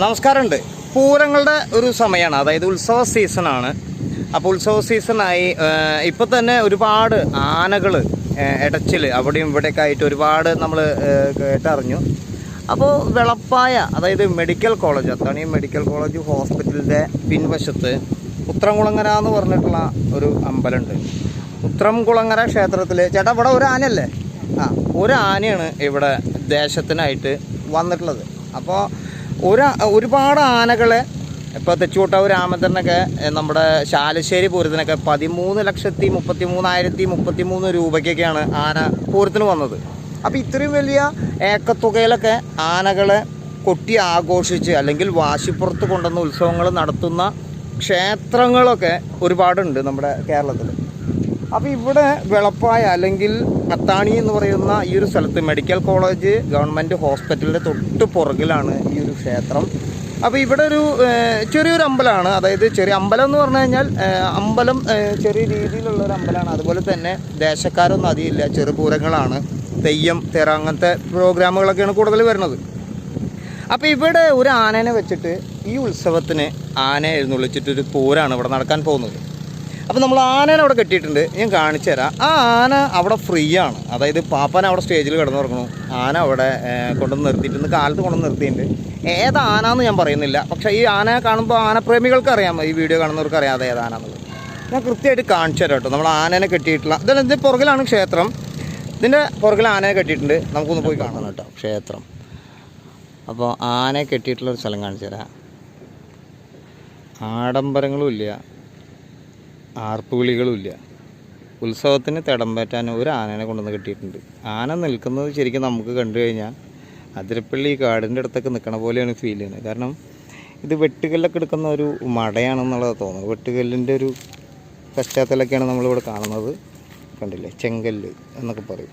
നമസ്കാരമുണ്ട്. പൂരങ്ങളുടെ ഒരു സമയമാണ് അതായത് ഉത്സവ സീസണാണ്. അപ്പോൾ ഉത്സവ സീസണായി ഇപ്പോൾ തന്നെ ഒരുപാട് ആനകൾ ഇടച്ചിൽ അവിടെയും ഇവിടെയൊക്കെ ആയിട്ട് ഒരുപാട് നമ്മൾ കേട്ടറിഞ്ഞു. അപ്പോൾ വെളപ്പായ അതായത് medical college Athani medical college ഹോസ്പിറ്റലിന്റെ പിൻവശത്ത് ഉത്രംകുളങ്ങര എന്ന് പറഞ്ഞിട്ടുള്ള ഒരു അമ്പലമുണ്ട്. ഉത്രംകുളങ്ങര ക്ഷേത്രത്തിൽ ചേട്ടാ ഇവിടെ ഒരു ആനയല്ലേ? ആ ഒരു ആനയാണ് ഇവിടെ ദേശത്തിനായിട്ട് വന്നിട്ടുള്ളത്. അപ്പോൾ ഒരു ഒരുപാട് ആനകളെ ഇപ്പോൾ തെച്ചുകൂട്ടാവ് രാമചന്ദ്രനൊക്കെ നമ്മുടെ ശാലശ്ശേരി പൂരത്തിനൊക്കെ പതിമൂന്ന് ലക്ഷത്തി മുപ്പത്തി മൂന്നായിരത്തി മുപ്പത്തി മൂന്ന് രൂപയ്ക്കൊക്കെയാണ് ആന പൂരത്തിന് വന്നത്. അപ്പോൾ ഇത്രയും വലിയ ഏക്കത്തുകയിലൊക്കെ ആനകളെ കൊട്ടി ആഘോഷിച്ച് അല്ലെങ്കിൽ വാശിപ്പുറത്ത് കൊണ്ടുവന്ന ഉത്സവങ്ങൾ നടത്തുന്ന ക്ഷേത്രങ്ങളൊക്കെ ഒരുപാടുണ്ട് നമ്മുടെ കേരളത്തിൽ അപ്പോൾ ഇവിടെ വെളപ്പായ അല്ലെങ്കിൽ അത്താണി എന്ന് പറയുന്ന ഈ ഒരു സ്ഥലത്ത് മെഡിക്കൽ കോളേജ് ഗവൺമെന്റ് ഹോസ്പിറ്റലിന്റെ തൊട്ട് പുറകിലാണ് ഈ ഒരു ക്ഷേത്രം. അപ്പോൾ ഇവിടെ ഒരു ചെറിയൊരു അമ്പലമാണ്. അതായത് ചെറിയ അമ്പലം എന്ന് പറഞ്ഞു കഴിഞ്ഞാൽ അമ്പലം ചെറിയ രീതിയിലുള്ള ഒരു അമ്പലമാണ്. അതുപോലെ തന്നെ ദേശക്കാരൊന്നും അധികമില്ല. ചെറുപൂരങ്ങളാണ്. തെയ്യം തെറ അങ്ങനത്തെ പ്രോഗ്രാമുകളൊക്കെയാണ് കൂടുതൽ വരുന്നത്. അപ്പോൾ ഇവിടെ ഒരു ആനേനെ വെച്ചിട്ട് ഈ ഉത്സവത്തിന് ആനയെ എഴുന്നള്ളിച്ചിട്ടൊരു പൂരാണ് ഇവിടെ നടക്കാൻ പോകുന്നത്. അപ്പോൾ നമ്മൾ ആനേനെ അവിടെ കെട്ടിയിട്ടുണ്ട്. ഞാൻ കാണിച്ചു തരാം. ആ ആന അവിടെ ഫ്രീ ആണ് അതായത് പാപ്പൻ അവിടെ സ്റ്റേജിൽ കിടന്നു തുറക്കണു ആന അവിടെ കൊണ്ടുവന്ന് നിർത്തിയിട്ടുണ്ട്. കാലത്ത് കൊണ്ടുവന്ന് നിർത്തിയിട്ടുണ്ട്. ഏത് ആനാന്ന് ഞാൻ പറയുന്നില്ല. പക്ഷേ ഈ ആന കാണുമ്പോൾ ആനപ്രേമികൾക്ക് അറിയാം ഈ വീഡിയോ കാണുന്നവർക്ക് അറിയാം അത് ഏതാനാന്നുള്ളത് ഞാൻ കൃത്യമായിട്ട് കാണിച്ചു തരാം കേട്ടോ. നമ്മൾ ആനേനെ കെട്ടിയിട്ടുള്ള ഇതെല്ലാം ഇതിന്റെ പുറകിലാണ് ക്ഷേത്രം. ഇതിന്റെ പുറകിൽ ആനയെ കെട്ടിയിട്ടുണ്ട്. നമുക്കൊന്ന് പോയി കാണണം കേട്ടോ ക്ഷേത്രം. അപ്പോൾ ആനയെ കെട്ടിയിട്ടുള്ളൊരു സ്ഥലം കാണിച്ചു തരാം. ആഡംബരങ്ങളും ഇല്ല. ആർപ്പുവിളികളും ഇല്ല ഉത്സവത്തിന് പറ്റാൻ ഒരു ആനനെ കൊണ്ടുവന്ന് കിട്ടിയിട്ടുണ്ട്. ആന നിൽക്കുന്നത് ശരിക്കും നമുക്ക് കണ്ടു കഴിഞ്ഞാൽ അതിരപ്പള്ളി കാടിന്റെ അടുത്തൊക്കെ നിൽക്കണ പോലെയാണ് ഫീൽ ചെയ്യുന്നത്. കാരണം ഇത് വെട്ടുകല്ലൊക്കെ എടുക്കുന്ന ഒരു മടയാണെന്നുള്ളത് തോന്നുന്നത്. വെട്ടുകല്ലിന്റെ ഒരു പശ്ചാത്തലമൊക്കെയാണ് നമ്മളിവിടെ കാണുന്നത്. കണ്ടില്ലേ? ചെങ്കല്ല് എന്നൊക്കെ പറയും.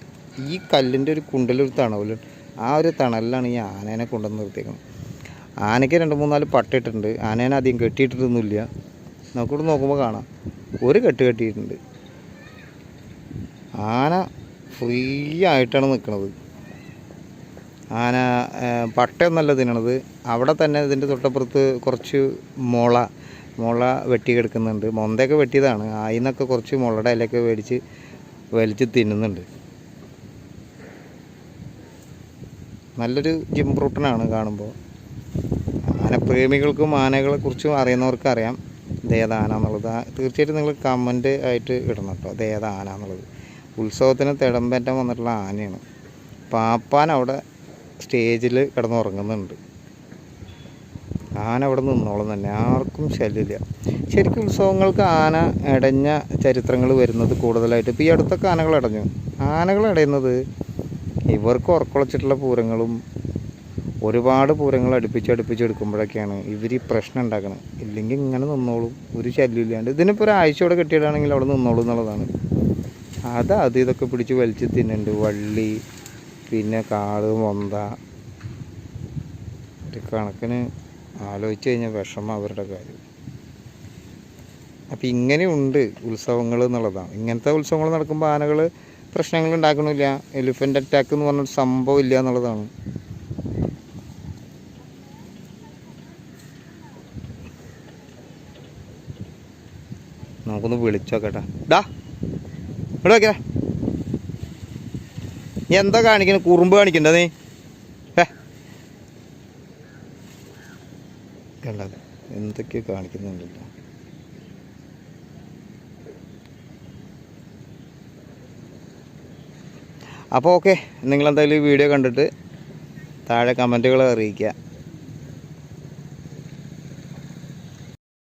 ഈ കല്ലിന്റെ ഒരു കുണ്ടലൊരു തണവലും ആ ഒരു തണലിലാണ് ഈ ആനേനെ കൊണ്ടുവന്ന് നിർത്തിയേക്കുന്നത്. ആനയ്ക്ക് രണ്ട് മൂന്നാൽ പട്ടിട്ടുണ്ട്. ആനേനെ അധികം കെട്ടിയിട്ടൊന്നുമില്ല. നമുക്കിവിടെ നോക്കുമ്പോൾ കാണാം. ഒരു കെട്ട് കെട്ടിയിട്ടുണ്ട്. ആന ഫ്രീ ആയിട്ടാണ് നിൽക്കുന്നത് ആന പട്ടയൊന്നല്ല തിന്നണത്. അവിടെ തന്നെ ഇതിന്റെ തൊട്ടപ്പുറത്ത് കുറച്ച് മുള മുള വെട്ടി കിടക്കുന്നുണ്ട്. മൊന്തയൊക്കെ വെട്ടിയതാണ്. ആയിന്നൊക്കെ കുറച്ച് മുളയുടെ ഇലയൊക്കെ മേടിച്ച് വലിച്ച് തിന്നുന്നുണ്ട്. നല്ലൊരു റൂട്ടനാണ് കാണുമ്പോൾ ആനപ്രേമികൾക്കും ആനകളെ കുറിച്ചും ഇതേത് എന്നുള്ളത് തീർച്ചയായിട്ടും നിങ്ങൾ കമന്റ് ആയിട്ട് ഇടണം കേട്ടോ. ആന എന്നുള്ളത് ഉത്സവത്തിന് തിടമ്പേറ്റം വന്നിട്ടുള്ള ആനയാണ്. പാപ്പാൻ അവിടെ സ്റ്റേജിൽ കിടന്നുറങ്ങുന്നുണ്ട്. ആന അവിടെ നിന്നോളം തന്നെ. ആർക്കും ശല്യമില്ല. ശരിക്കും ഉത്സവങ്ങൾക്ക് ആന ഇടഞ്ഞ ചരിത്രങ്ങൾ വരുന്നത് കൂടുതലായിട്ട് ഇപ്പോൾ ഈ അടുത്തൊക്കെ ആനകൾ ഇടഞ്ഞു ആനകൾ ഇടയുന്നത് ഇവർക്ക് ഉറക്കുളച്ചിട്ടുള്ള പൂരങ്ങളും ഒരുപാട് പൂരങ്ങൾ അടുപ്പിച്ച് എടുക്കുമ്പോഴൊക്കെയാണ് ഇവർ ഈ പ്രശ്നം ഉണ്ടാക്കുന്നത് ഇല്ലെങ്കിൽ ഇങ്ങനെ നിന്നോളും. ഒരു ശല്യമില്ലാണ്ട്. ഇതിനിപ്പോൾ ഒരാഴ്ചയോടെ കെട്ടിയിടാണെങ്കിൽ അവിടെ നിന്നോളും എന്നുള്ളതാണ്. അത് അത് ഇതൊക്കെ പിടിച്ച് വലിച്ച് തിന്നുന്നുണ്ട് വള്ളി പിന്നെ കാട് മൊന്ത. ഒരു കണക്കിന് ആലോചിച്ച് കഴിഞ്ഞാൽ വിഷമം അവരുടെ കാര്യം. അപ്പം ഇങ്ങനെയുണ്ട് ഉത്സവങ്ങൾ എന്നുള്ളതാണ്. ഇങ്ങനത്തെ ഉത്സവങ്ങൾ നടക്കുമ്പോൾ ആനകൾ പ്രശ്നങ്ങൾ ഉണ്ടാക്കണമില്ല എലിഫന്റ് അറ്റാക്ക് എന്ന് പറഞ്ഞൊരു സംഭവം ഇല്ല എന്നുള്ളതാണ്. നമുക്കൊന്ന് വിളിച്ചോക്കട്ടെ. ഡാ ഇവിടെ നോക്കിയാ. നീ എന്താ കാണിക്കണ? കുറുമ്പ് കാണിക്കണ്ട നീ. കണ്ടത് എന്തൊക്കെയോ കാണിക്കുന്നുണ്ടല്ലോ. അപ്പോൾ ഓക്കെ നിങ്ങളെന്തായാലും ഈ വീഡിയോ കണ്ടിട്ട് താഴെ കമന്റുകൾ അറിയിക്കുക.